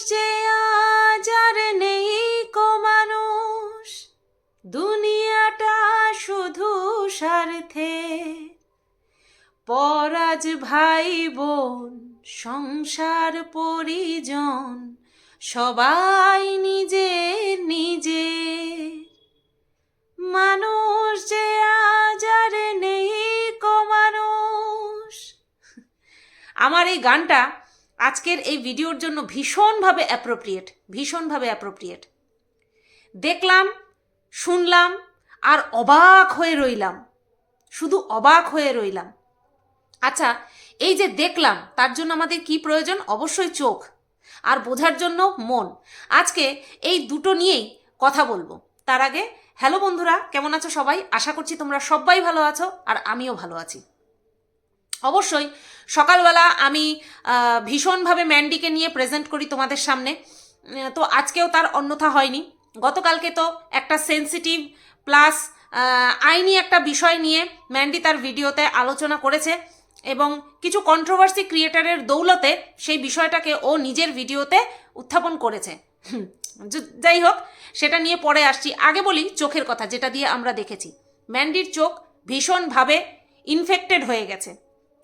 যে আজ আর নেই কো মানুষ। দুনিয়াটা শুধু স্বার্থে। পরাজ ভাই বোন সংসার পরিজন, সবাই নিজে নিজে। মানুষ যে আজ আর নেই কো মানুষ। আমার এই গানটা আজকের এই ভিডিওর জন্য ভীষণভাবে অ্যাপ্রোপ্রিয়েট ভীষণভাবে অ্যাপ্রোপ্রিয়েট দেখলাম, শুনলাম, আর অবাক হয়ে রইলাম। শুধু অবাক হয়ে রইলাম। আচ্ছা এই যে দেখলাম, তার জন্য আমাদের কি প্রয়োজন? অবশ্যই চোখ। আর বোঝার জন্য মন। আজকে এই দুটো নিয়েই কথা বলব। তার আগে, হ্যালো বন্ধুরা, কেমন আছো সবাই? আশা করছি তোমরা সবাই ভালো আছো, আর আমিও ভালো আছি। অবশ্যই। সকালবেলা আমি ভীষণভাবে ম্যান্ডিকে নিয়ে প্রেজেন্ট করি তোমাদের সামনে। তো আজকেও তার অন্যথা হয়নি। গতকালকে তো একটা সেন্সিটিভ প্লাস আইনি একটা বিষয় নিয়ে ম্যান্ডি তার ভিডিওতে আলোচনা করেছে এবং কিছু কন্ট্রোভার্সি ক্রিয়েটারের দৌলতে সেই বিষয়টাকে ও নিজের ভিডিওতে উত্থাপন করেছে। যাই হোক, সেটা নিয়ে পরে আসছি। আগে বলি চোখের কথা, যেটা দিয়ে আমরা দেখেছি। ম্যান্ডির চোখ ভীষণভাবে ইনফেক্টেড হয়ে গেছে।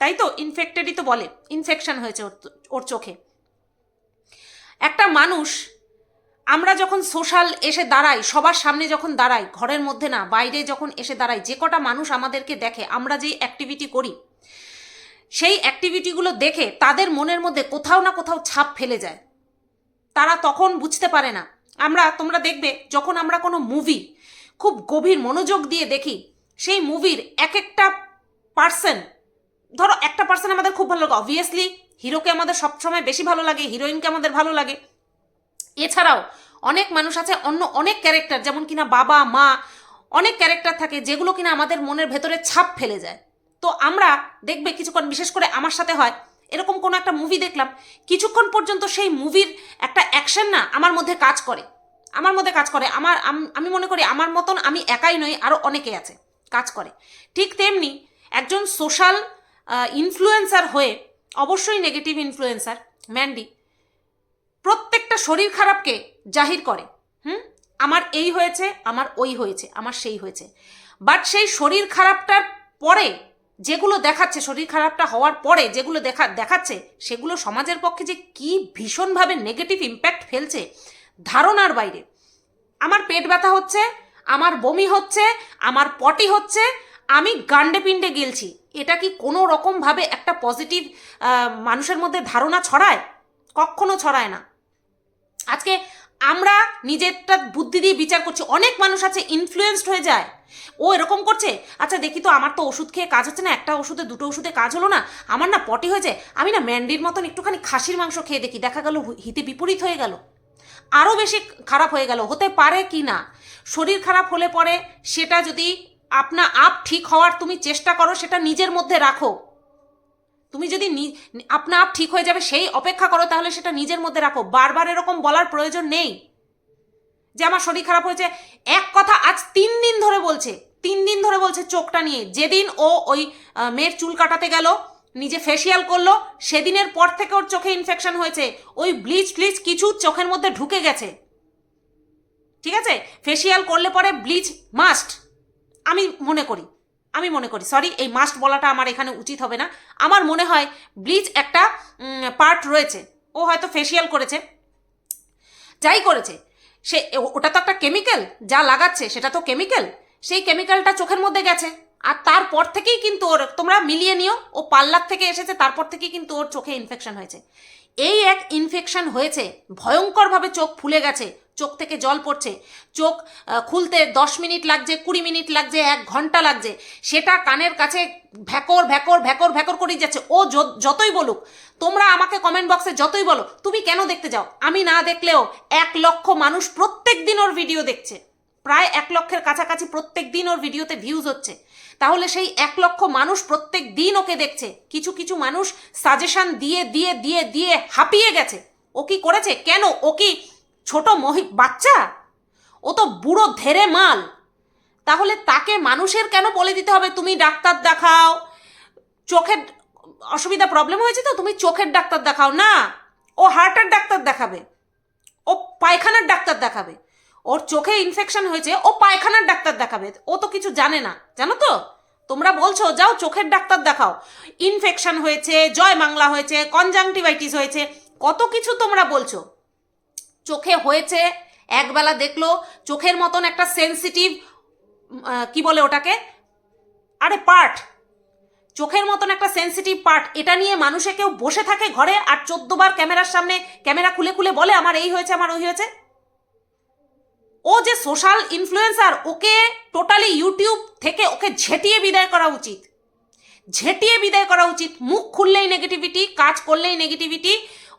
তাই তো ইনফেক্টেডই তো বলে ইনফেকশন হয়েছে ওর ওর চোখে। একটা মানুষ, আমরা যখন সোশ্যাল এসে দাঁড়াই, সবার সামনে যখন দাঁড়াই, ঘরের মধ্যে না, বাইরে যখন এসে দাঁড়াই, যে কটা মানুষ আমাদেরকে দেখে, আমরা যেই অ্যাক্টিভিটি করি, সেই অ্যাক্টিভিটিগুলো দেখে তাদের মনের মধ্যে কোথাও না কোথাও ছাপ ফেলে যায়। তারা তখন বুঝতে পারে না। আমরা, তোমরা দেখবে, যখন আমরা কোনো মুভি খুব গভীর মনোযোগ দিয়ে দেখি, সেই মুভির এক একটা পার্সন ধরো, একটা পার্সন আমাদের খুব ভালো লাগে। অবভিয়াসলি হিরোকে আমাদের সবসময় বেশি ভালো লাগে হিরোইনকে আমাদের ভালো লাগে। এছাড়াও, অনেক মানুষ আছে, অন্য অনেক ক্যারেক্টার যেমন কিনা বাবা, মা, অনেক ক্যারেক্টার থাকে যেগুলো কিনা আমাদের মনের ভেতরে ছাপ ফেলে যায়। তো আমরা দেখবে কিছুক্ষণ, বিশেষ করে আমার সাথে হয়, এরকম কোনো একটা মুভি দেখলাম, কিছুক্ষণ পর্যন্ত সেই মুভির একটা অ্যাকশন না আমার মধ্যে কাজ করে। আমার মধ্যে কাজ করে। আমার, আমি মনে করি আমার মতন আমি একাই নই আরও অনেকে আছে, কাজ করে। ঠিক তেমনি একজন সোশ্যাল ইনফ্লুয়েন্সার হয়ে অবশ্যই নেগেটিভ ইনফ্লুয়েন্সার ম্যান্ডি প্রত্যেকটা শরীর খারাপকে জাহির করে। হুম? আমার এই হয়েছে, আমার ওই হয়েছে, আমার সেই হয়েছে। বাট সেই শরীর খারাপটার পরে যেগুলো দেখাচ্ছে, শরীর খারাপটা হওয়ার পরে যেগুলো দেখা, দেখাচ্ছে, সেগুলো সমাজের পক্ষে যে কি ভীষণভাবে নেগেটিভ ইম্প্যাক্ট ফেলছে, ধারণার বাইরে। আমার পেট ব্যথা হচ্ছে, আমার বমি হচ্ছে, আমার পটি হচ্ছে, আমি গান্ডে পিণ্ডে গেলছি। এটা কি কোনো রকমভাবে একটা পজিটিভ মানুষের মধ্যে ধারণা ছড়ায়? কখনো ছড়ায় না। আজকে আমরা নিজেরটা বুদ্ধি দিয়ে বিচার করছি। অনেক মানুষ আছে ইনফ্লুয়েসড হয়ে যায়। ও এরকম করছে আচ্ছা দেখি তো আমার তো ওষুধ খেয়ে কাজ হচ্ছে না, একটা ওষুধে, দুটো ওষুধে কাজ হলো না, আমার না পটি হয়েছে, আমি না ম্যান্ডির মতন একটুখানি খাসির মাংস খেয়ে দেখি। দেখা গেল হিতে বিপরীত হয়ে গেল। আরও বেশি খারাপ হয়ে গেল, হতে পারে কি না? শরীর খারাপ হলে পরে সেটা যদি আপনা আপ ঠিক হওয়ার তুমি চেষ্টা করো, সেটা নিজের মধ্যে রাখো। তুমি যদি আপনা আপ ঠিক হয়ে যাবে, সেই অপেক্ষা করো, তাহলে সেটা নিজের মধ্যে রাখো। বারবার এরকম বলার প্রয়োজন নেই। যে আমার শরীর খারাপ হয়েছে, এক কথা আজ তিন দিন ধরে বলছে, তিন দিন ধরে বলছে চোখটা নিয়ে। যেদিন ও ওই মেয়ের চুল কাটাতে গেল, নিজে ফেসিয়াল করল, সেদিনের পর থেকে ওর চোখে ইনফেকশন হয়েছে। ওই ব্লিচ ফ্লিচ কিছু চোখের মধ্যে ঢুকে গেছে। ঠিক আছে? ফেসিয়াল করলে পরে ব্লিচ মাস্ট আমি মনে করি, আমি মনে করি সরি এই মাস্ট বলাটা আমার এখানে উচিত হবে না। আমার মনে হয় ব্লিচ একটা পার্ট রয়েছে, ও হয়তো ফেসিয়াল করেছে, যাই করেছে, সে ওটা তো একটা কেমিক্যাল যা লাগাচ্ছে, সেটা তো কেমিক্যাল সেই কেমিক্যালটা চোখের মধ্যে গেছে, আর তারপর থেকেই কিন্তু ওর, তোমরা মিলিয়ে নিও, ও পার্লার থেকে এসেছে, তারপর থেকেই কিন্তু ওর চোখে ইনফেকশন হয়েছে। এই এক ইনফেকশন হয়েছে, ভয়ঙ্করভাবে চোখ ফুলে গেছে চোখ থেকে জল পড়ছে। চোখ খুলতে দশ মিনিট লাগছে, কুড়ি মিনিট লাগছে, এক ঘণ্টা লাগছে। সেটা কানের কাছে ভ্যাকর ভ্যাকর ভ্যাকর ভ্যাকর করেই যাচ্ছে। ও যতই বলুক, তোমরা আমাকে কমেন্ট বক্সে যতই বলো, তুমি কেন দেখতে যাও? আমি না দেখলেও এক লক্ষ মানুষ প্রত্যেক দিন ওর ভিডিও দেখছে। প্রায় এক লক্ষের কাছাকাছি প্রত্যেক দিন ওর ভিডিওতে ভিউজ হচ্ছে। তাহলে সেই এক লক্ষ মানুষ প্রত্যেক দিন ওকে দেখছে। কিছু কিছু মানুষ সাজেশন দিয়ে দিয়ে দিয়ে দিয়ে হাঁপিয়ে গেছে। ও কি করেছে? কেন? ও কি ছোট মহি, বাচ্চা? ও তো বুড়ো ধেরে মাল। তাহলে তাকে মানুষের কেন বলে দিতে হবে? তুমি ডাক্তার দেখাও। চোখের অসুবিধা প্রবলেম হয়েছে তো? তুমি চোখের ডাক্তার দেখাও। না, ও হার্টের ডাক্তার দেখাবে। ও পায়খানার ডাক্তার দেখাবে। ওর চোখে ইনফেকশন হয়েছে, ও পায়খানার ডাক্তার দেখাবে। ও তো কিছু জানে না, জানো তো? তোমরা বলছো, যাও চোখের ডাক্তার দেখাও। ইনফেকশন হয়েছে জয় বাংলা হয়েছে কনজাংটিভাইটিস হয়েছে, কত কিছু তোমরা বলছো। চোখে হয়েছে, একবেলা দেখল, চোখের মতন একটা সেন্সিটিভ কি বলে ওটাকে? আরে পার্ট। চোখের মতন একটা সেন্সিটিভ পার্ট। এটা নিয়ে মানুষে কেউ বসে থাকে ঘরে আর চোদ্দবার ক্যামেরার সামনে ক্যামেরা খুলে খুলে বলে, আমার এই হয়েছে, আমার ওই হয়েছে? ও যে সোশ্যাল ইনফ্লুয়েন্সার ওকে টোটালি ইউটিউব থেকে ওকে ঝেটিয়ে বিদায় করা উচিত। ঝেটিয়ে বিদায় করা উচিত। মুখ খুললেই নেগেটিভিটি কাজ করলেই নেগেটিভিটি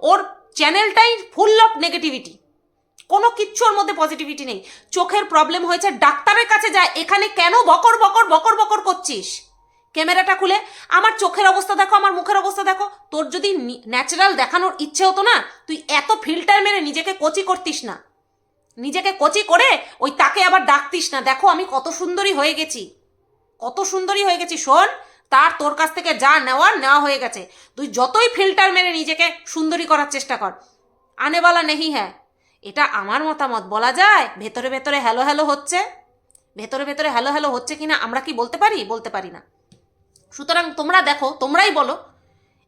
ওর চ্যানেলটাই ফুল অফ নেগেটিভিটি কোনো কিচ্ছু ওর মধ্যে পজিটিভিটি নেই। চোখের প্রবলেম হয়েছে, ডাক্তারের কাছে যায় এখানে কেন বকর বকর বকর বকর করছিস? ক্যামেরাটা খুলে, আমার চোখের অবস্থা দেখো, আমার মুখের অবস্থা দেখো। তোর যদি ন্যাচারাল দেখানোর ইচ্ছে হতো না, তুই এত ফিল্টার মেরে নিজেকে কচি করতিস না। নিজেকে কচি করে ওই তাকে আবার ডাকতিস না। দেখো আমি কত সুন্দরী হয়ে গেছি। কত সুন্দরী হয়ে গেছি, শোন। তার তোর কাছ থেকে যা নেওয়ার নেওয়া হয়ে গেছে। তুই যতই ফিল্টার মেরে নিজেকে সুন্দরী করার চেষ্টা কর। আনেবালা নেহি হ্যাঁ এটা আমার মতামত, বলা যায় ভেতরে ভেতরে হ্যালো হ্যালো হচ্ছে। ভেতরে ভেতরে হ্যালো হ্যালো হচ্ছে কিনা আমরা কি বলতে পারি? বলতে পারি না। সুতরাং তোমরা দেখো, তোমরাই বলো,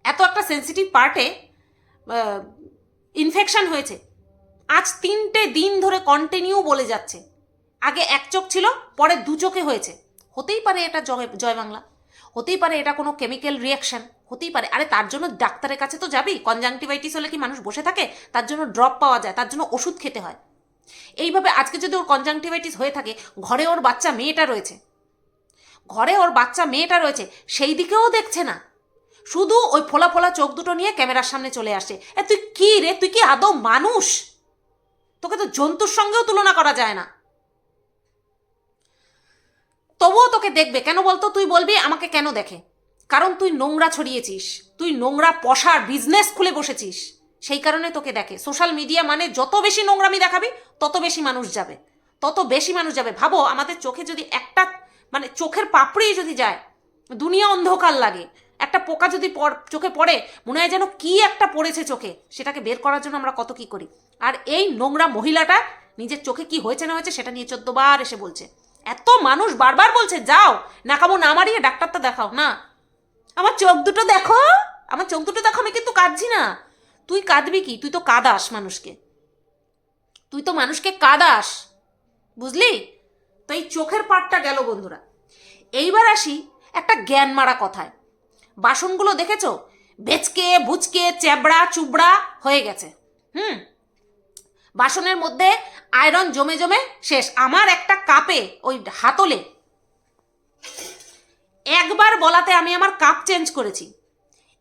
এত একটা সেন্সিটিভ পার্টে ইনফেকশন হয়েছে। আজ তিনটে দিন ধরে কন্টিনিউ বলে যাচ্ছে। আগে এক চোখ ছিল, পরে দু চোখে হয়েছে। হতেই পারে এটা জয় বাংলা। হতেই পারে এটা কোনো কেমিক্যাল রিয়াকশন হতেই পারে। আরে তার জন্য ডাক্তারের কাছে তো যাবি কনজাংটিভাইটিস হলে কি মানুষ বসে থাকে? তার জন্য ড্রপ পাওয়া যায়, তার জন্য ওষুধ খেতে হয়। এইভাবে আজকে যদি ওর কনজাংটিভাইটিস হয়ে থাকে, ঘরে ওর বাচ্চা মেয়েটা রয়েছে, ঘরে ওর বাচ্চা মেয়েটা রয়েছে, সেই দিকেও দেখছে না। শুধু ওই ফোলা ফোলা চোখ দুটো নিয়ে ক্যামেরার সামনে চলে আসে। এ তুই কি রে? তুই কি আদৌ মানুষ? তোকে তো জন্তুর সঙ্গেও তুলনা করা যায় না। তবুও তোকে দেখবে। কেন বলতো? তুই বলবি, আমাকে কেন দেখে? কারণ তুই নোংরা ছড়িয়েছিস। তুই নোংরা পশার বিজনেস খুলে বসেছিস। সেই কারণে তোকে দেখে। সোশ্যাল মিডিয়া মানে যত বেশি নোংরামি দেখাবি, তত বেশি মানুষ যাবে। তত বেশি মানুষ যাবে। ভাবো, আমাদের চোখে যদি একটা মানে চোখের পাপড়ি যদি যায়, দুনিয়া অন্ধকার লাগে, একটা পোকা যদি চোখে পড়ে, মনে হয় যেন কি একটা পড়েছে চোখে, সেটাকে বের করার জন্য আমরা কত কি করি? আর এই নোংরা মহিলাটা নিজের চোখে কি হয়েছে না হয়েছে, সেটা নিয়ে চোদ্দবার এসে বলছে। এত মানুষ বারবার বলছে, যাও, না নাকামো না মারিয়ে ডাক্তারটা দেখাও। না। আমার চোখ দুটো দেখো, আমার চোখ দুটো দেখো, আমি কিন্তু কাঁদছি না। তুই কাঁদবি কি? তুই তো কাদাস মানুষকে। তুই তো মানুষকে কাদাস, বুঝলি? তো এই চোখের পাটটা গেল বন্ধুরা। এইবার আসি একটা জ্ঞান মারা কথায়। বাসনগুলো দেখেছ? বেচকে, বুচকে চেবড়া চুবড়া হয়ে গেছে। হুম? বাসনের মধ্যে আয়রন জমে জমে শেষ। আমার একটা কাপে, ওই হাতলে। একবার বলাতে আমি আমার কাপ চেঞ্জ করেছি।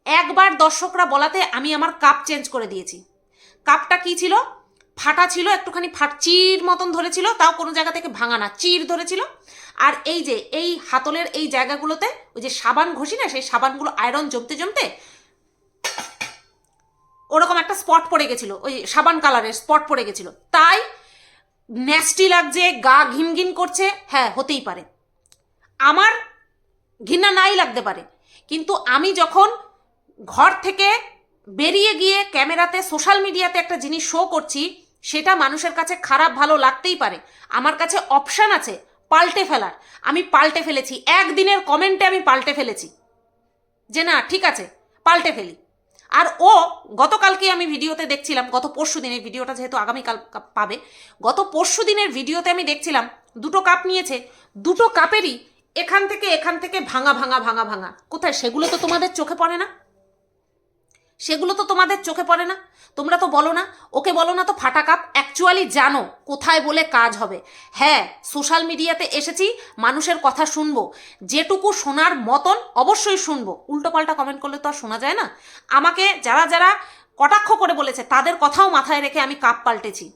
একবার দর্শকরা বলাতে আমি আমার কাপ চেঞ্জ করে দিয়েছি। কাপটা কি ছিল? ফাটা ছিল, একটুখানি ফাট চির মতন ধরেছিল, তাও কোনো জায়গা থেকে ভাঙা না, চির ধরেছিল। আর এই যে, এই হাতলের এই জায়গাগুলোতে ওই যে সাবান ঘষি না, সেই সাবানগুলো আয়রন জমতে জমতে ওরকম একটা স্পট পড়ে গেছিল, ওই সাবান কালারের স্পট পড়ে গেছিল। তাই ন্যাস্টি লাগছে, গা ঘিনঘিন করছে হ্যাঁ হতেই পারে। আমার ঘৃণা নাই লাগতে পারে। কিন্তু আমি যখন ঘর থেকে বেরিয়ে গিয়ে ক্যামেরাতে সোশ্যাল মিডিয়াতে একটা জিনিস শো করছি, সেটা মানুষের কাছে খারাপ, ভালো লাগতেই পারে। আমার কাছে অপশান আছে পাল্টে ফেলার। আমি পাল্টে ফেলেছি। একদিনের কমেন্টে আমি পাল্টে ফেলেছি। যে না, ঠিক আছে, পাল্টে ফেলি। আর ও গতকালকে আমি ভিডিওতে দেখছিলাম, গত পরশু দিনের ভিডিওটা যেহেতু আগামীকাল পাবে, গত পরশু দিনের ভিডিওতে আমি দেখছিলাম, দুটো কাপ নিয়েছে, দুটো কাপেরই এখান থেকে এখান থেকে ভাঙা ভাঙা ভাঙা ভাঙা। কোথায়? সেগুলো তো তোমাদের চোখে পড়ে না? সেগুলো তো তোমাদের চোখে পড়ে না। তোমরা তো বলো না, ওকে বলো না তো ফাটা কাপ অ্যাকচুয়ালি জানো কোথায় বলে কাজ হবে। হ্যাঁ সোশ্যাল মিডিয়াতে এসেছি, মানুষের কথা শুনব, যেটুকু শোনার মতন অবশ্যই শুনব। উল্টোপাল্টা কমেন্ট করলে তো আর শোনা যায় না। আমাকে যারা যারা কটাক্ষ করে বলেছে, তাদের কথাও মাথায় রেখে আমি কাপ পাল্টেছি।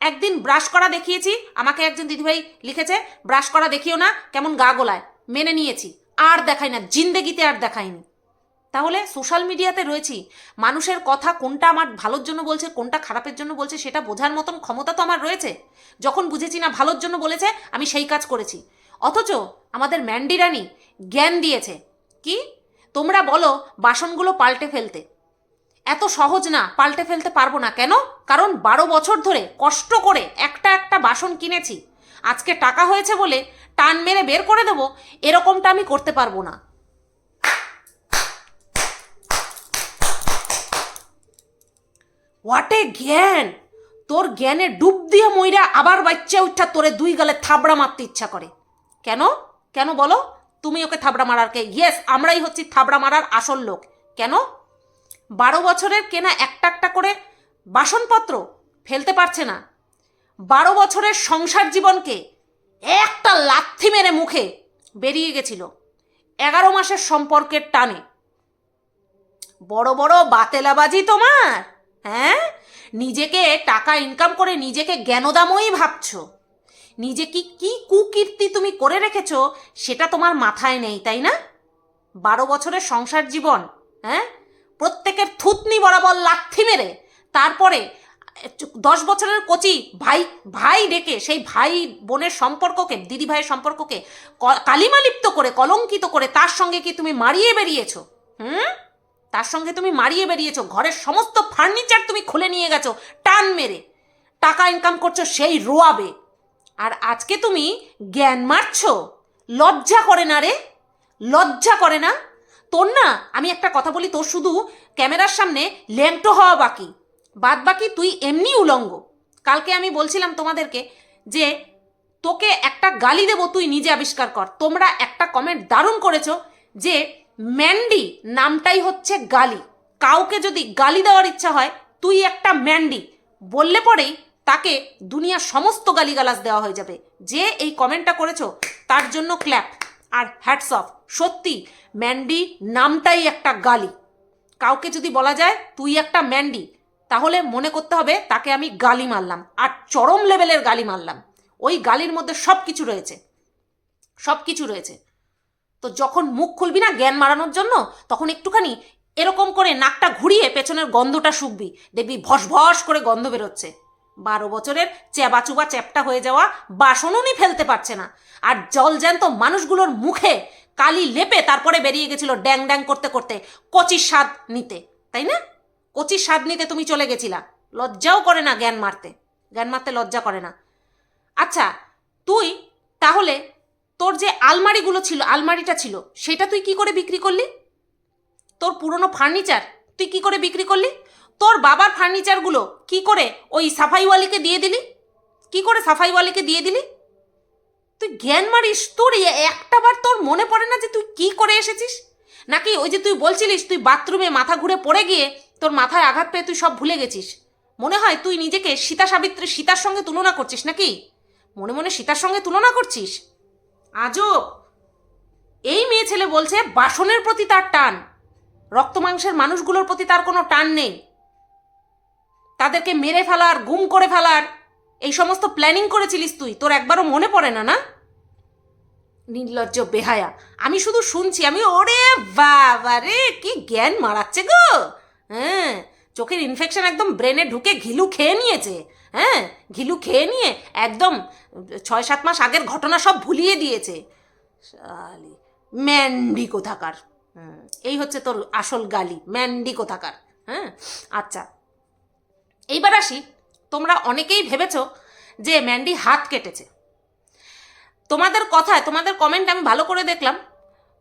একদিন ব্রাশ করা দেখিয়েছি, আমাকে একজন দিদিভাই লিখেছে ব্রাশ করা দেখিও না, কেমন গা গোলায়। মেনে নিয়েছি। আর দেখাই না, জিন্দেগিতে আর দেখাইনি। তাহলে সোশ্যাল মিডিয়াতে রয়েছি। মানুষের কথা কোনটা আমার ভালোর জন্য বলছে, কোনটা খারাপের জন্য বলছে, সেটা বোঝার মতন ক্ষমতা তো আমার রয়েছে। যখন বুঝেছি না ভালোর জন্য বলেছে, আমি সেই কাজ করেছি। অথচ আমাদের ম্যান্ডিরানি জ্ঞান দিয়েছে। কি? তোমরা বলো বাসনগুলো পাল্টে ফেলতে। এত সহজ না, পাল্টে ফেলতে পারব না। কেন? কারণ বারো বছর ধরে কষ্ট করে একটা একটা বাসন কিনেছি। আজকে টাকা হয়েছে বলে টান মেরে বের করে দেবো, এরকমটা আমি করতে পারব না। হোয়াট জ্ঞান! তোর জ্ঞানে ডুব দিয়ে মইরা আবার বাচ্চা উঠা তোরে দুই গালে থাবড়া মারতে ইচ্ছা করে। কেন? কেন বলো? তুমি ওকে থাবড়া মারার কে? ইয়েস আমরাই হচ্ছি থাবড়া মারার আসল লোক। কেন? বারো বছরের কেনা একটা একটা করে বাসনপত্র ফেলতে পারছে না। বারো বছরের সংসার জীবনকে একটা লাথি মেরে মুখে বেরিয়ে গেছিল। এগারো মাসের সম্পর্কের টানে। বড় বড় বাতেলাবাজি তোমার! হ্যাঁ? নিজেকে টাকা ইনকাম করে নিজেকে জ্ঞানদাময়ী ভাবছ। নিজে কি কি কুকীর্তি তুমি করে রেখেছ সেটা তোমার মাথায় নেই, তাই না? বারো বছরের সংসার জীবন হ্যাঁ? প্রত্যেকের থুতনি বরাবর লাথি মেরে, তারপরে দশ বছরের কচি ভাই ভাই ডেকে, সেই ভাই বোনের সম্পর্ককে, দিদি ভাইয়ের সম্পর্ককে কালিমালিপ্ত করে, কলঙ্কিত করে তার সঙ্গে কি তুমি মারিয়ে বেরিয়েছো? হুম? তার সঙ্গে তুমি মারিয়ে বেরিয়েছো, ঘরের সমস্ত ফার্নিচার তুমি খুলে নিয়ে গেছো, টান মেরে। টাকা ইনকাম করছ সেই রোয়াবে। আর আজকে তুমি জ্ঞান মারছো, লজ্জা করে না রে, লজ্জা করে না। তোর না, আমি একটা কথা বলি, তোর শুধু ক্যামেরার সামনে ল্যাংটো হওয়া বাকি। বাদ বাকি তুই এমনি উলঙ্গ। কালকে আমি বলছিলাম তোমাদেরকে যে, তোকে একটা গালি দেবো, তুই নিজে আবিষ্কার কর। তোমরা একটা কমেন্ট দারুণ করেছ যে ম্যান্ডি নামটাই হচ্ছে গালি। কাউকে যদি গালি দেওয়ার ইচ্ছা হয়, তুই একটা ম্যান্ডি। বললে পরেই তাকে দুনিয়ার সমস্ত গালিগালাজ দেওয়া হয়ে যাবে। যে এই কমেন্টটা করেছ, তার জন্য ক্ল্যাপ। আর হ্যাটস অফ। সত্যি, ম্যান্ডি নামটাই একটা গালি। কাউকে যদি বলা যায়, তুই একটা ম্যান্ডি, তাহলে মনে করতে হবে তাকে আমি গালি মারলাম। আর চরম লেভেলের গালি মারলাম। ওই গালির মধ্যে সব কিছু রয়েছে। সব কিছু রয়েছে। তো যখন মুখ খুলবি না জ্ঞান মারানোর জন্য, তখন একটুখানি এরকম করে নাকটা ঘুরিয়ে পেছনের গন্ধটা শুকবি। দেখবি ভস ভস করে গন্ধ বেরোচ্ছে। বারো বছরের চেবাচুবা চ্যাপটা হয়ে যাওয়া বাসনউনি ফেলতে পারছে না। আর জল জ্যান্ত মানুষগুলোর মুখে কালি লেপে তারপরে বেরিয়ে গেছিল ড্যাং ড্যাং করতে করতে কচির স্বাদ নিতে, তাই না? কচির স্বাদ নিতে তুমি চলে গেছিলা। লজ্জাও করে না জ্ঞান মারতে। জ্ঞান মারতে লজ্জা করে না। আচ্ছা তুই তাহলে তোর যে আলমারিগুলো ছিল, আলমারিটা ছিল, সেটা তুই কি করে বিক্রি করলি? তোর পুরনো ফার্নিচার তুই কি করে বিক্রি করলি? তোর বাবার ফার্নিচারগুলো কি করে ওই সাফাইওয়ালিকে দিয়ে দিলি? কি করে সাফাইওয়ালিকে দিয়ে দিলি? তুই জ্ঞান মারিস, তোর একটাবার তোর মনে পড়ে না যে তুই কি করে এসেছিস? নাকি ওই যে তুই বলছিলিস, তুই বাথরুমে মাথা ঘুরে পড়ে গিয়ে তোর মাথায় আঘাত পেয়ে তুই সব ভুলে গেছিস? মনে হয় তুই নিজেকে সীতা সাবিত্রী সীতার সঙ্গে তুলনা করছিস নাকি? মনে মনে সীতার সঙ্গে তুলনা করছিস? আজব। এই মেয়ে ছেলে বলছে, বাসনের প্রতি তার টান। রক্ত মাংসের মানুষগুলোর প্রতি তার কোনো টান নেই। তাদেরকে মেরে ফেলার, গুম করে ফেলার, এই সমস্ত প্ল্যানিং করেছিলিস তুই। তোর একবারও মনে পড়ে না না? নির্লজ্জ বেহায়া। আমি শুধু শুনছি, আমি ওরে বাবা রে, কি জ্ঞান মারাচ্ছে গো। হ্যাঁ চোখের ইনফেকশন একদম ব্রেনে ঢুকে ঘিলু খেয়ে নিয়েছে। হ্যাঁ ঘিলু খেয়ে নিয়ে একদম ছয় সাত মাস আগের ঘটনা সব ভুলিয়ে দিয়েছে। ম্যান্ডি কোথাকার? এই হচ্ছে তোর আসল গালি, ম্যান্ডি কোথাকার? হ্যাঁ আচ্ছা এইবার আসি। তোমরা অনেকেই ভেবেছ যে ম্যান্ডি হাত কেটেছে। তোমাদের কথায়, তোমাদের কমেন্ট আমি ভালো করে দেখলাম।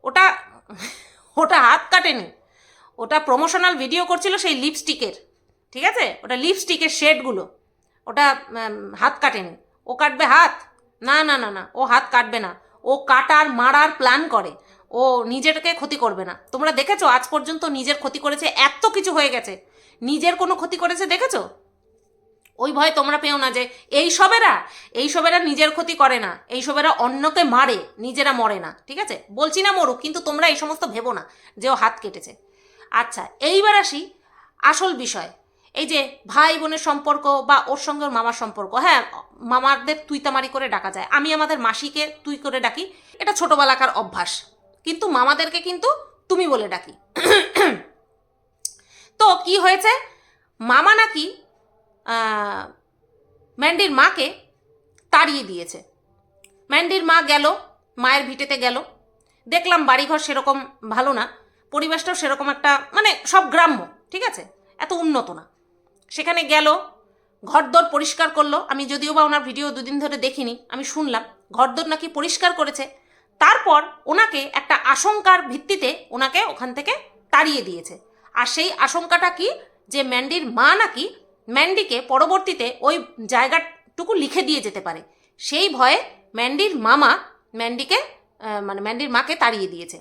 ওটা ওটা হাত কাটেনি। ওটা প্রমোশনাল ভিডিও করছিল সেই লিপস্টিকের ঠিক আছে? ওটা লিপস্টিকের শেডগুলো ওটা হাত কাটেনি। ও কাটবে হাত? না না না না, ও হাত কাটবে না। ও কাটার, মারার প্ল্যান করে। ও নিজেরকে ক্ষতি করবে না। তোমরা দেখেছ? আজ পর্যন্ত নিজের ক্ষতি করেছে, এত কিছু হয়ে গেছে। নিজের কোনো ক্ষতি করেছে দেখেছ? ওই ভয় তোমরা পেও না যে, এই সবেরা এই সবেরা নিজের ক্ষতি করে না। এই সবেরা অন্যকে মারে, নিজেরা মরে না। ঠিক আছে? বলছি না মরুক, কিন্তু তোমরা এই সমস্ত ভেবো না যে ও হাত কেটেছে। আচ্ছা এইবার আসি আসল বিষয়। এই যে ভাই বোনের সম্পর্ক বা ওর সঙ্গে ওর মামার সম্পর্ক হ্যাঁ মামাদের তুই তামারি করে ডাকা যায়। আমি আমাদের মাসিকে তুই করে ডাকি, এটা ছোটবেলাকার অভ্যাস। কিন্তু মামাদেরকে কিন্তু তুমি বলে ডাকি। তো কি হয়েছে? মামা নাকি ম্যান্ডির মাকে তাড়িয়ে দিয়েছে। ম্যান্ডির মা গেল, মায়ের ভিটেতে গেল। দেখলাম বাড়িঘর সেরকম ভালো না, পরিবেশটাও সেরকম একটা মানে সব গ্রাম্য, ঠিক আছে? এত উন্নত না। সেখানে গেল, ঘরদোর পরিষ্কার করল। আমি যদিও বা ওনার ভিডিও দুদিন ধরে দেখিনি, আমি শুনলাম। ঘরদোর নাকি পরিষ্কার করেছে। তারপর ওনাকে একটা আশঙ্কার ভিত্তিতে ওনাকে ওখান থেকে তাড়িয়ে দিয়েছে। আর সেই আশঙ্কাটা কি? যে ম্যান্ডির মা নাকি ম্যান্ডিকে পরবর্তীতে ওই জায়গাটুকু লিখে দিয়ে যেতে পারে। সেই ভয়ে ম্যান্ডির মামা ম্যান্ডিকে মানে ম্যান্ডির মাকে তাড়িয়ে দিয়েছে।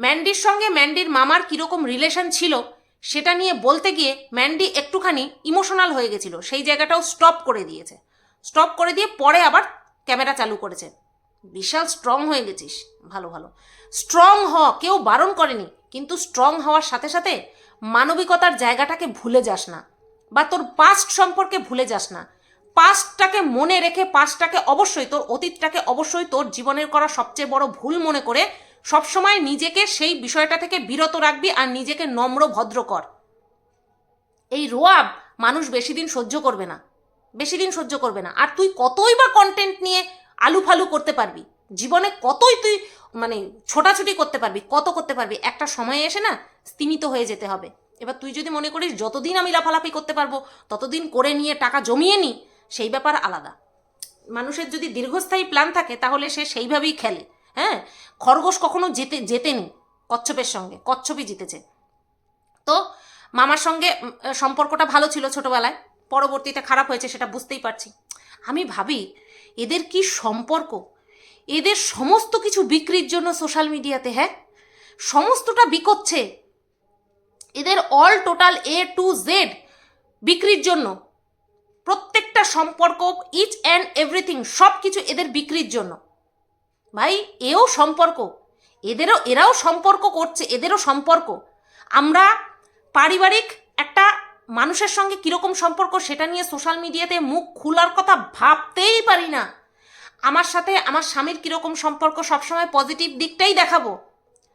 ম্যান্ডির সঙ্গে ম্যান্ডির মামার কীরকম রিলেশন ছিল সেটা নিয়ে বলতে গিয়ে ম্যান্ডি একটুখানি ইমোশনাল হয়ে গেছিল। সেই জায়গাটাও স্টপ করে দিয়েছে। স্টপ করে দিয়ে পরে আবার ক্যামেরা চালু করেছে। বিশাল স্ট্রং হয়ে গেছিস। ভালো ভালো। স্ট্রং হ, কেউ বারণ করেনি। কিন্তু স্ট্রং হওয়ার সাথে সাথে মানবিকতার জায়গাটাকে ভুলে যাস না। বা তোর পাস্ট সম্পর্কে ভুলে যাস না। পাস্টটাকে মনে রেখে পাস্টটাকে অবশ্যই তোর অতীতটাকে অবশ্যই তোর জীবনের করা সবচেয়ে বড় ভুল মনে করে সবসময় নিজেকে সেই বিষয়টা থেকে বিরত রাখবি আর নিজেকে নম্র, ভদ্র কর। এই রোয়াব মানুষ বেশি দিন সহ্য করবে না, বেশি দিন সহ্য করবে না। আর তুই কতই বা কন্টেন্ট নিয়ে আলু ফালু করতে পারবি, জীবনে কতই তুই মানে ছোটাছুটি করতে পারবি, কত করতে পারবি, একটা সময় এসে না স্তিমিত হয়ে যেতে হবে। এবার তুই যদি মনে করিস যতদিন আমি লাফালাফি করতে পারব, ততদিন করে নিয়ে টাকা জমিয়ে নি, সেই ব্যাপার আলাদা। মানুষের যদি দীর্ঘস্থায়ী প্ল্যান থাকে তাহলে সে সেইভাবেই খেলে। হ্যাঁ? খরগোশ কখনো যেতে জেতেনি কচ্ছপের সঙ্গে, কচ্ছপই জিতেছে। তো মামার সঙ্গে সম্পর্কটা ভালো ছিল ছোটবেলায়, পরবর্তীতে খারাপ হয়েছে সেটা বুঝতেই পারছি। আমি ভাবি, এদের কি সম্পর্ক? এদের সমস্ত কিছু বিক্রির জন্য সোশ্যাল মিডিয়াতে হ্যাঁ? সমস্তটা বিকোচ্ছে। এদের all total A to Z বিক্রির জন্য, প্রত্যেকটা সম্পর্ক, ইচ অ্যান্ড এভরিথিং সব কিছু এদের বিক্রির জন্য। ভাই, এও সম্পর্ক। এদেরও, এরাও সম্পর্ক করছে, এদেরও সম্পর্ক। আমরা পারিবারিক একটা মানুষের সঙ্গে কীরকম সম্পর্ক সেটা নিয়ে সোশ্যাল মিডিয়াতে মুখ খোলার কথা ভাবতেই পারি না। আমার সাথে আমার স্বামীর কীরকম সম্পর্ক সবসময় পজিটিভ দিকটাই দেখাবো।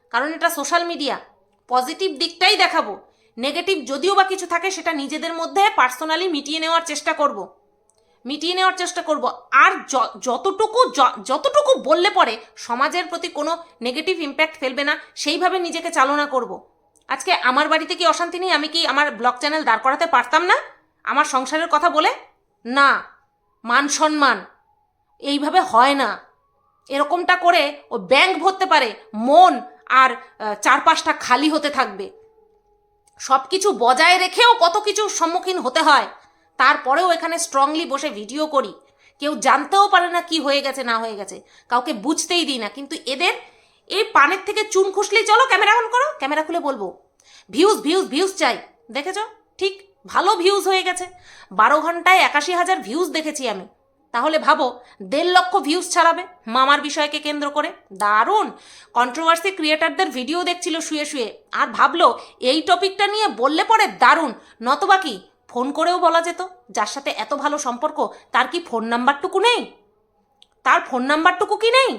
কারণ এটা সোশ্যাল মিডিয়া পজিটিভ দিকটাই দেখাবো। নেগেটিভ যদিও বা কিছু থাকে, সেটা নিজেদের মধ্যে পার্সোনালি মিটিয়ে নেওয়ার চেষ্টা করব। মিটিয়ে নেওয়ার চেষ্টা করব। আর যতটুকু যতটুকু বললে পরে সমাজের প্রতি কোনো নেগেটিভ ইম্প্যাক্ট ফেলবে না, সেইভাবে নিজেকে চালনা করব। আজকে আমার বাড়িতে কি অশান্তি নেই? আমি কি আমার ব্লগ চ্যানেল দাঁড় করাতে পারতাম না? আমার সংসারের কথা বলে? না। মান সম্মান। এইভাবে হয় না। এরকমটা করে ও ব্যাংক ভরতে পারে, মন আর চারপাশটা খালি হতে থাকবে। সব কিছু বজায় রেখেও কত কিছু সম্মুখীন হতে হয়। তারপরেও এখানে স্ট্রংলি বসে ভিডিও করি। কেউ জানতেও পারে না কি হয়ে গেছে, না হয়ে গেছে। কাউকে বুঝতেই দিই না। কিন্তু এদের এই পানের থেকে চুন খুসলেই চলো ক্যামেরা অন করো ক্যামেরা খুলে বলব ভিউজ ভিউজ ভিউজ চাই। দেখেছ? ঠিক ভালো ভিউজ হয়ে গেছে। বারো ঘন্টায় একাশি হাজার ভিউজ দেখেছি আমি। তাহলে ভাবো, দেড় লক্ষ ভিউজ ছাড়াবে মামার বিষয়কে কেন্দ্র করে। দারুণ! কন্ট্রোভার্সি ক্রিয়েটারদের ভিডিও দেখছিল শুয়ে শুয়ে। আর ভাবলো, এই টপিকটা নিয়ে বললে পরে দারুণ। নতবা কি ফোন করেও বলা যেত, যার সাথে এত ভালো সম্পর্ক, তার কি ফোন নাম্বারটুকু নেই? তার ফোন নাম্বারটুকু কি নেই?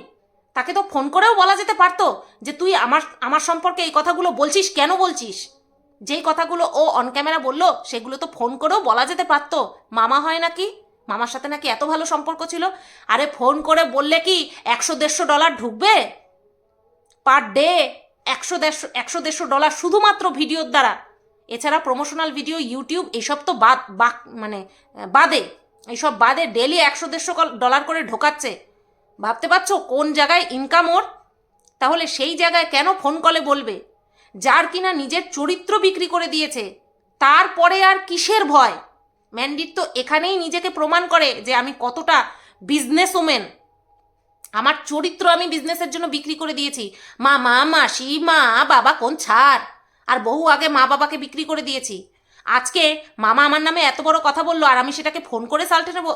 তাকে তো ফোন করেও বলা যেতে পারতো যে তুই আমার আমার সম্পর্কে এই কথাগুলো বলছিস, কেন বলছিস? যেই কথাগুলো ও অন ক্যামেরা বলল, সেগুলো তো ফোন করেও বলা যেতে পারতো। মামা হয় নাকি? মামার সাথে নাকি এত ভালো সম্পর্ক ছিল? আরে ফোন করে বললে কি একশো দেড়শো ডলার ঢুকবে? পার ডে একশো দেড়শো একশো দেড়শো ডলার শুধুমাত্র ভিডিওর দ্বারা। এছাড়া প্রমোশনাল ভিডিও ইউটিউব এসব তো বাদ, বাক মানে বাদে। এইসব বাদে ডেলি একশো দেড়শো ডলার করে ঢোকাচ্ছে। ভাবতে পারছ কোন জায়গায় ইনকাম ওর? তাহলে সেই জায়গায় কেন ফোন কলে বলবে? যার কিনা নিজের চরিত্র বিক্রি করে দিয়েছে তারপরে আর কিসের ভয়? ম্যান্ডির তো এখানেই নিজেকে প্রমাণ করে যে আমি কতটা বিজনেস ওমেন আমার চরিত্র আমি বিজনেসের জন্য বিক্রি করে দিয়েছি। মা মা, মাসি, মা, বাবা, কোন ছাড়? আর বহু আগে মা বাবাকে বিক্রি করে দিয়েছি। আজকে মামা আমার নামে এত বড় কথা বলল আর আমি সেটাকে ফোন করে সাল্টে নেব।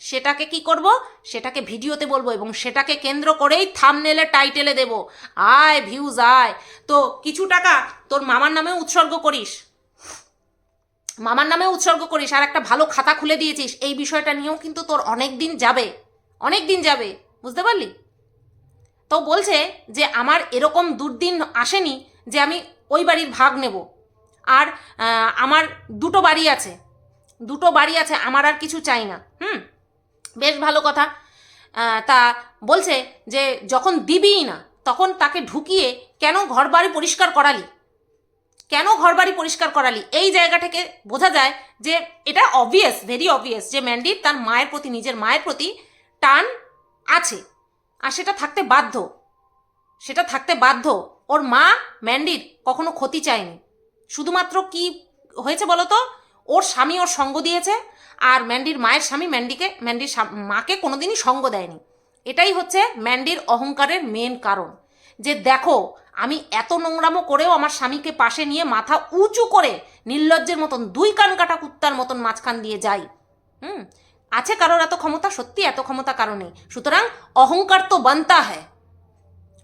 সেটাকে কি করব? সেটাকে ভিডিওতে বলব এবং সেটাকে কেন্দ্র করেই থামনেলে টাইটেলে দেব। আয় ভিউজ আয়। তো কিছু টাকা তোর মামার নামে উৎসর্গ করিস। মামার নামে উৎসর্গ করিস আর একটা ভালো খাতা খুলে দিয়েছিস। এই বিষয়টা নিয়েও কিন্তু তোর অনেক দিন যাবে। অনেক দিন যাবে। বুঝতে পারলি? তো বলছে যে আমার এরকম দুর্দিন আসেনি যে আমি ওই বাড়ির ভাগ নেব। আর আমার দুটো বাড়ি আছে। দুটো বাড়ি আছে, আমার আর কিছু চাই না। হুম? বেশ ভালো কথা। তা বলছে যে, যখন দিবিই না, তখন তাকে ঢুকিয়ে কেন ঘর বাড়ি পরিষ্কার করালি? কেন ঘর বাড়ি পরিষ্কার করালি? এই জায়গা থেকে বোঝা যায় যে, এটা অবভিয়াস ভেরি অবভিয়াস যে ম্যান্ডির তার মায়ের প্রতি, নিজের মায়ের প্রতি টান আছে। আর সেটা থাকতে বাধ্য। সেটা থাকতে বাধ্য। ওর মা ম্যান্ডির কখনো ক্ষতি চায়নি। শুধুমাত্র কি হয়েছে বলো তো? ওর স্বামী ওর সঙ্গ দিয়েছে আর ম্যান্ডির মায়ের স্বামী ম্যান্ডিকে, ম্যান্ডির মাকে কোনোদিনই সঙ্গ দেয়নি। এটাই হচ্ছে ম্যান্ডির অহংকারের মেন কারণ। যে দেখো, আমি এত নোংরামো করেও আমার স্বামীকে পাশে নিয়ে মাথা উঁচু করে নির্লজ্জের মতন দুই কান কাটা কুত্তার মতন মাঝখান দিয়ে যাই। হুম? আছে কারোর এত ক্ষমতা? সত্যি এত ক্ষমতা কারণে সুতরাং অহংকার তো বানতা হ্যায়।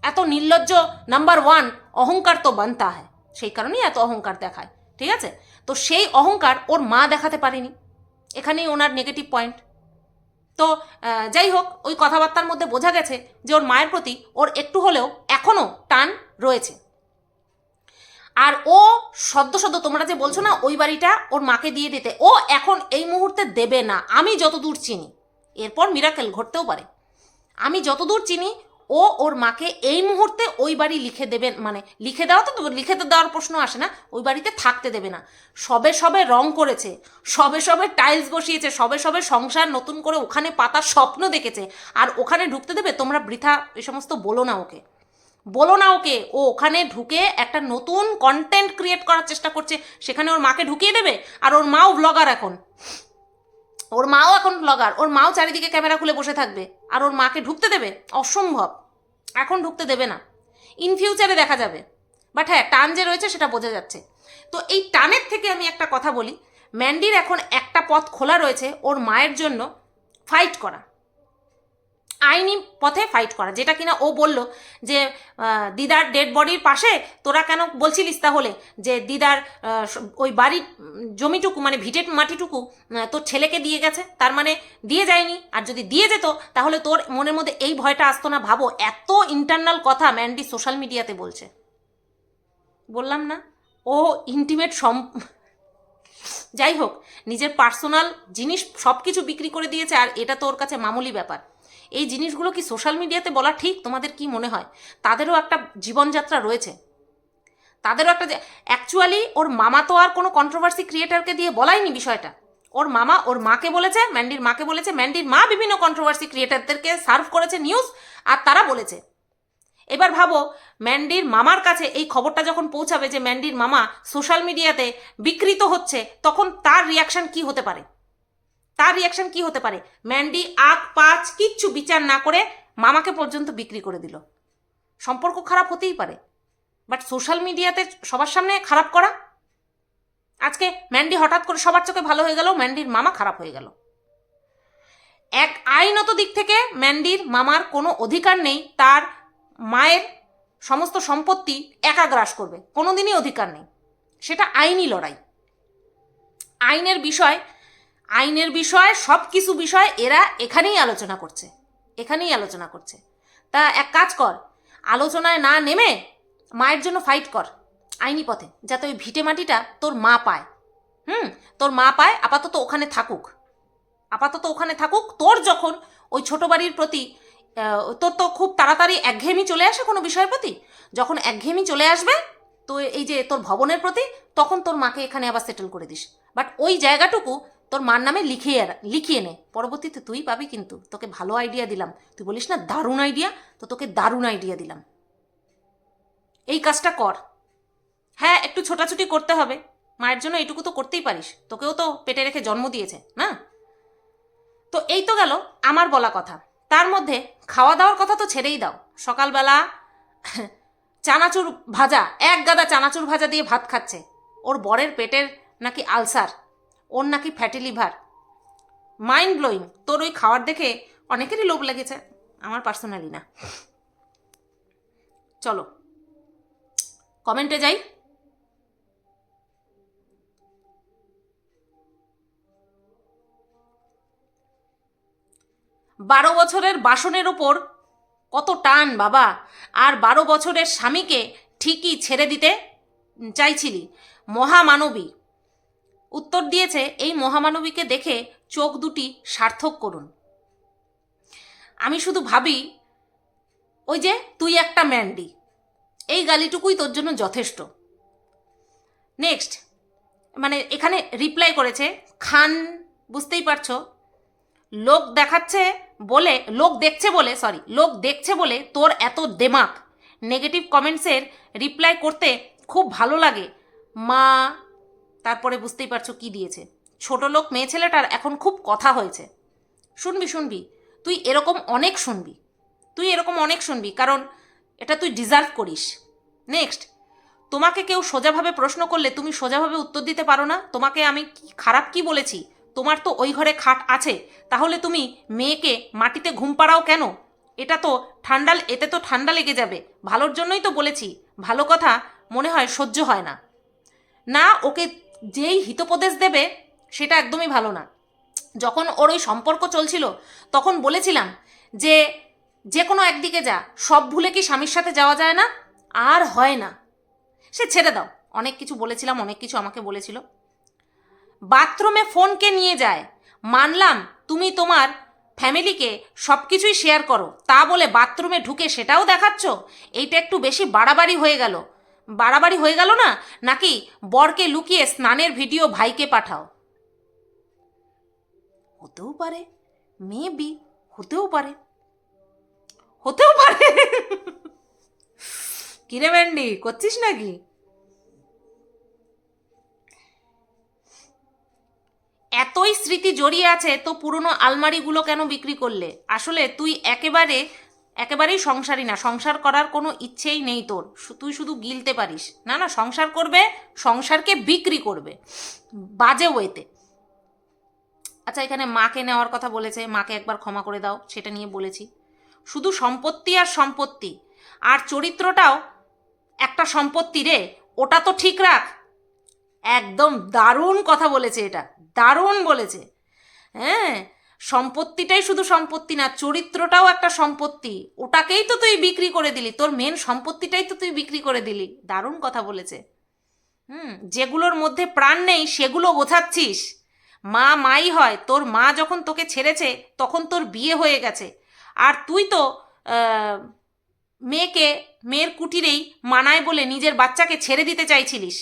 এত নির্লজ্জ নাম্বার ওয়ান অহংকার তো বানতা হয়। সেই কারণেই এত অহংকার দেখায়, ঠিক আছে? তো সেই অহংকার ওর মা দেখাতে পারেনি। এখানেই ওনার নেগেটিভ পয়েন্ট তো যাই হোক, ওই কথাবার্তার মধ্যে বোঝা গেছে যে ওর মায়ের প্রতি ওর একটু হলেও এখনও টান রয়েছে। আর ও সদ্য সদ্য তোমরা যে বলছো না, ওই বাড়িটা ওর মাকে দিয়ে দিতে, ও এখন এই মুহূর্তে দেবে না। আমি যতদূর চিনি, এরপর মিরাকেল ঘটতেও পারে। আমি যতদূর চিনি ও ওর মাকে এই মুহূর্তে ওই বাড়ি লিখে দেবেন মানে লিখে দেওয়া তো লিখে তো দেওয়ার প্রশ্ন আসে না, ওই বাড়িতে থাকতে দেবে না। সবে সবে রং করেছে, সবে সবে টাইলস বসিয়েছে, সবে সবে সংসার নতুন করে ওখানে পাতার স্বপ্ন দেখেছে, আর ওখানে ঢুকতে দেবে? তোমরা বৃথা এ সমস্ত বলো না ওকে। বলো না ওকে, ও ওখানে ঢুকে একটা নতুন কন্টেন্ট ক্রিয়েট করার চেষ্টা করছে, সেখানে ওর মাকে ঢুকিয়ে দেবে? আর ওর মাও ব্লগার এখন। ওর মাও এখন ব্লগার ওর মাও চারিদিকে ক্যামেরা খুলে বসে থাকবে, আর ওর মাকে ঢুকতে দেবে? অসম্ভব। এখন ঢুকতে দেবে না। ইন ফিউচারে দেখা যাবে। বাট হ্যাঁ টান যে রয়েছে সেটা বোঝা যাচ্ছে। তো এই টানের থেকে আমি একটা কথা বলি ম্যান্ডির এখন একটা পথ খোলা রয়েছে ওর মায়ের জন্য ফাইট করা। আইনি পথে ফাইট করা, যেটা কিনা ও বলল যে দিদার ডেড বডির পাশে তোরা কেন বলছিলিস তাহলে যে, দিদার ওই বাড়ির জমিটুকু মানে ভিটের মাটিটুকু তোর ছেলেকে দিয়ে গেছে, তার মানে দিয়ে যায়নি। আর যদি দিয়ে যেত, তাহলে তোর মনের মধ্যে এই ভয়টা আসতো না, ভাবো। এত ইন্টারনাল কথা ম্যান্ডি সোশ্যাল মিডিয়াতে বলছে। বললাম না, ও ইন্টিমেট সম, যাই হোক, নিজের পার্সোনাল জিনিস সব কিছু বিক্রি করে দিয়েছে, আর এটা তো ওর কাছে মামুলি ব্যাপার। এই জিনিসগুলো কি সোশ্যাল মিডিয়াতে বলা ঠিক? তোমাদের কি মনে হয়? তাদেরও একটা জীবনযাত্রা রয়েছে। তাদেরও একটা অ্যাকচুয়ালি ওর মামা তো আর কোনো কন্ট্রোভার্সি ক্রিয়েটারকে দিয়ে বলাইনি বিষয়টা। ওর মামা ওর মাকে বলেছে ম্যান্ডির মাকে বলেছে ম্যান্ডির মা বিভিন্ন কন্ট্রোভার্সি ক্রিয়েটারদেরকে সার্ভ করেছে নিউজ আর তারা বলেছে। এবার ভাবো ম্যান্ডির মামার কাছে এই খবরটা যখন পৌঁছাবে যে ম্যান্ডির মামা সোশ্যাল মিডিয়াতে বিকৃত হচ্ছে, তখন তার রিয়াকশন কি হতে পারে? তার রিয়াকশন কি হতে পারে? ম্যান্ডি আগ পাঁচ, কিচ্ছু বিচার না করে মামাকে পর্যন্ত বিক্রি করে দিল। সম্পর্ক খারাপ হতেই পারে বাট সোশ্যাল মিডিয়াতে সবার সামনে খারাপ করা? আজকে ম্যান্ডি হঠাৎ করে সবার চোখে ভালো হয়ে গেল ম্যান্ডির মামা খারাপ হয়ে গেল। এক আইনত দিক থেকে ম্যান্ডির মামার কোনো অধিকার নেই, তার মায়ের সমস্ত সম্পত্তি একা গ্রাস করবে, কোনোদিনই অধিকার নেই। সেটা আইনি লড়াই। আইনের বিষয় আইনের বিষয় সব কিছু বিষয় এরা এখানেই আলোচনা করছে। এখানেই আলোচনা করছে। তা এক কাজ কর, আলোচনায় না নেমে মায়ের জন্য ফাইট কর, আইনি পথে, যাতে ওই ভিটে মাটিটা তোর মা পায়। হুম? তোর মা পায়, আপাতত ওখানে থাকুক। আপাতত ওখানে থাকুক, তোর যখন ওই ছোট বাড়ির প্রতি তোর তো খুব তাড়াতাড়ি একঘেয়েমি চলে আসে কোনো বিষয়ের প্রতি? যখন একঘেয়েমি চলে আসবে, তো এই যে তোর ভবনের প্রতি, তখন তোর মাকে এখানে আবার সেটেল করে দিস। বাট ওই জায়গাটুকু তোর মার নামে লিখিয়ে লিখিয়ে নে। পরবর্তীতে তুই পাবি কিন্তু। তোকে ভালো আইডিয়া দিলাম। তুই বলিস না, দারুণ আইডিয়া তো তোকে দারুণ আইডিয়া দিলাম। এই কাজটা কর। হ্যাঁ একটু ছোটাছুটি করতে হবে। মায়ের জন্য এইটুকু তো করতেই পারিস। তোকেও তো পেটে রেখে জন্ম দিয়েছে, না? তো এই তো গেল আমার বলা কথা। তার মধ্যে খাওয়া দাওয়ার কথা তো ছেড়েই দাও। সকালবেলা চানাচুর ভাজা, এক গাদা চানাচুর ভাজা দিয়ে ভাত খাচ্ছে। ওর বরের পেটের নাকি আলসার। ওর নাকি ফ্যাটি লিভার মাইন্ড ব্লোয়িং তোর ওই খাওয়ার দেখে অনেকেরই লোভ লেগেছে, আমার পার্সোনালি না। চলো কমেন্টে যাই। বারো বছরের বাসনের ওপর কত টান, বাবা। আর বারো বছরের স্বামীকে ঠিকই ছেড়ে দিতে চাইছিলি, মহামানবী। উত্তর দিয়েছে এই মহামানবীকে দেখে চোখ দুটি সার্থক করুন। আমি শুধু ভাবি, ওই যে তুই একটা ম্যান্ডি, এই গালিটুকুই তোর জন্য যথেষ্ট। নেক্সট মানে এখানে রিপ্লাই করেছে, খান, বুঝতেই পারছ? লোক দেখাচ্ছে বলে, লোক দেখছে বলে সরি লোক দেখছে বলে তোর এত দেমাক। নেগেটিভ কমেন্টসের রিপ্লাই করতে খুব ভালো লাগে। মা তারপরে বুঝতেই পারছ কি দিয়েছে। ছোট লোক, মেয়ে ছেলেটার এখন খুব কথা হয়েছে। শুনবি শুনবি, তুই এরকম অনেক শুনবি। তুই এরকম অনেক শুনবি, কারণ এটা তুই ডিজার্ভ করিস। নেক্সট তোমাকে কেউ সোজাভাবে প্রশ্ন করলে তুমি সোজাভাবে উত্তর দিতে পারো না। তোমাকে আমি কি খারাপ কি বলেছি? তোমার তো ওই ঘরে খাট আছে। তাহলে তুমি মেয়েকে মাটিতে ঘুম পাড়াও কেন? এটা তো ঠান্ডা এতে তো ঠান্ডা লেগে যাবে। ভালোর জন্যই তো বলেছি। ভালো কথা মনে হয় সহ্য হয় না। না, ওকে যেই হিতোপদেশ দেবে, সেটা একদমই ভালো না। যখন ওর ওই সম্পর্ক চলছিল, তখন বলেছিলাম যে যে কোনো একদিকে যা, সব ভুলে কি স্বামীর সাথে যাওয়া যায় না? আর হয় না। সে ছেড়ে দাও। অনেক কিছু বলেছিলাম, অনেক কিছু আমাকে বলেছিল। বাথরুমে ফোনকে নিয়ে যায়? মানলাম তুমি তোমার ফ্যামিলিকে সব কিছুই শেয়ার করো। তা বলে বাথরুমে ঢুকে সেটাও দেখাচ্ছ? এইটা একটু বেশি বাড়াবাড়ি হয়ে গেল। বাড়াবাড়ি হয়ে গেল না? নাকি বরকে লুকিয়ে স্নানের ভিডিও ভাইকে পাঠাও? হতেও পারে, মেবি হতেও পারে। হতেও পারে। কিরে ম্যান্ডি করছিস নাকি? এতই স্মৃতি জড়িয়ে আছে, তো পুরনো আলমারিগুলো কেন বিক্রি করলে? আসলে তুই একেবারে একেবারেই সংসারই না। সংসার করার কোনো ইচ্ছেই নেই তোর। তুই শুধু গিলতে পারিস। না না, সংসার করবে, সংসারকে বিক্রি করবে। বাজে ওয়েতে। আচ্ছা এখানে মাকে নেওয়ার কথা বলেছে। মাকে একবার ক্ষমা করে দাও, সেটা নিয়ে বলেছি। শুধু সম্পত্তি আর সম্পত্তি। আর চরিত্রটাও একটা সম্পত্তি রে। ওটা তো ঠিক রাখ। একদম দারুণ কথা বলেছে এটা। দারুণ বলেছে। হ্যাঁ? সম্পত্তিটাই শুধু সম্পত্তি না, চরিত্রটাও একটা সম্পত্তি। ওটাকেই তো তুই বিক্রি করে দিলি, তোর মেন সম্পত্তিটাই তো তুই বিক্রি করে দিলি। দারুণ কথা বলেছে। হুম, যেগুলোর মধ্যে প্রাণ নেই, সেগুলো বোঝাচ্ছিস মা মাই হয়, তোর মা যখন তোকে ছেড়েছে, তখন তোর বিয়ে হয়ে গেছে। আর তুই তো মেয়েকে, মেয়ের কুটিরেই মানায় বলে নিজের বাচ্চাকে ছেড়ে দিতে চাইছিলিস।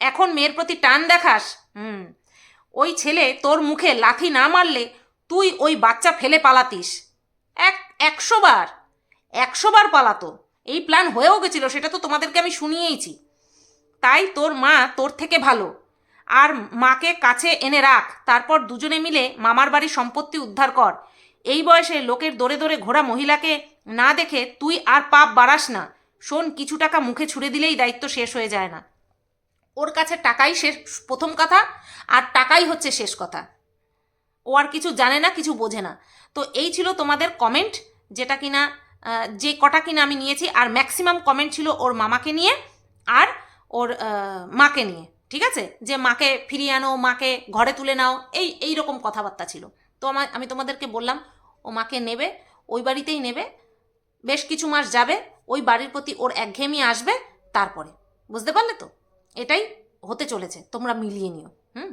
এখন মেয়ের প্রতি টান দেখাস। হুম, ওই ছেলে তোর মুখে লাথি না মারলে তুই ওই বাচ্চা ফেলে পালাতিস। এক, একশো বার একশো বার পালাতো। এই প্ল্যান হয়েও গেছিল, সেটা তো তোমাদেরকে আমি শুনিয়েইছি। তাই তোর মা তোর থেকে ভালো। আর মাকে কাছে এনে রাখ। তারপর দুজনে মিলে মামার বাড়ির সম্পত্তি উদ্ধার কর। এই বয়সে লোকের দরে দরে ঘোরা মহিলাকে না দেখে তুই আর পাপ বাড়াস না। শোন, কিছু টাকা মুখে ছুড়ে দিলেই দায়িত্ব শেষ হয়ে যায় না। ওর কাছে টাকাই শেষ, প্রথম কথা। আর টাকাই হচ্ছে শেষ কথা। ও আর কিছু জানে না, কিছু বোঝে না। তো এই ছিল তোমাদের কমেন্ট যেটা কিনা যে কটা কিনা আমি নিয়েছি, আর ম্যাক্সিমাম কমেন্ট ছিল ওর মামাকে নিয়ে আর ওর মাকে নিয়ে, ঠিক আছে? যে মাকে ফিরিয়ে আনো, মাকে ঘরে তুলে নাও, এই এই রকম কথাবার্তা ছিল। তো আমার আমি তোমাদেরকে বললাম, ও মাকে নেবে, ওই বাড়িতেই নেবে, বেশ কিছু মাস যাবে, ওই বাড়ির প্রতি ওর একঘেয়েমি আসবে, তারপরে। বুঝতে পারলে তো? এটাই হতে চলেছে, তোমরা মিলিয়ে নিও, হুম?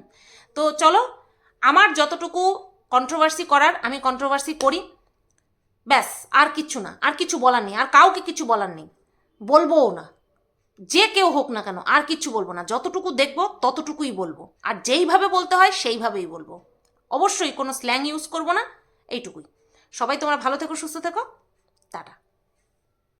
তো চলো আমার যতটুকু কন্ট্রোভার্সি করার, আমি কন্ট্রোভার্সি করি। ব্যাস, আর কিচ্ছু না, আর কিছু বলার নেই, আর কাউকে কিছু বলার নেই। বলবোও না। যে কেউ হোক না কেন, আর কিচ্ছু বলব না। যতটুকু দেখব, ততটুকুই বলব। আর যেইভাবে বলতে হয়, সেইভাবেই বলব। অবশ্যই কোনো স্ল্যাং ইউজ করব না, এইটুকুই। সবাই তোমরা ভালো থেকো, সুস্থ থেকো। টাটা।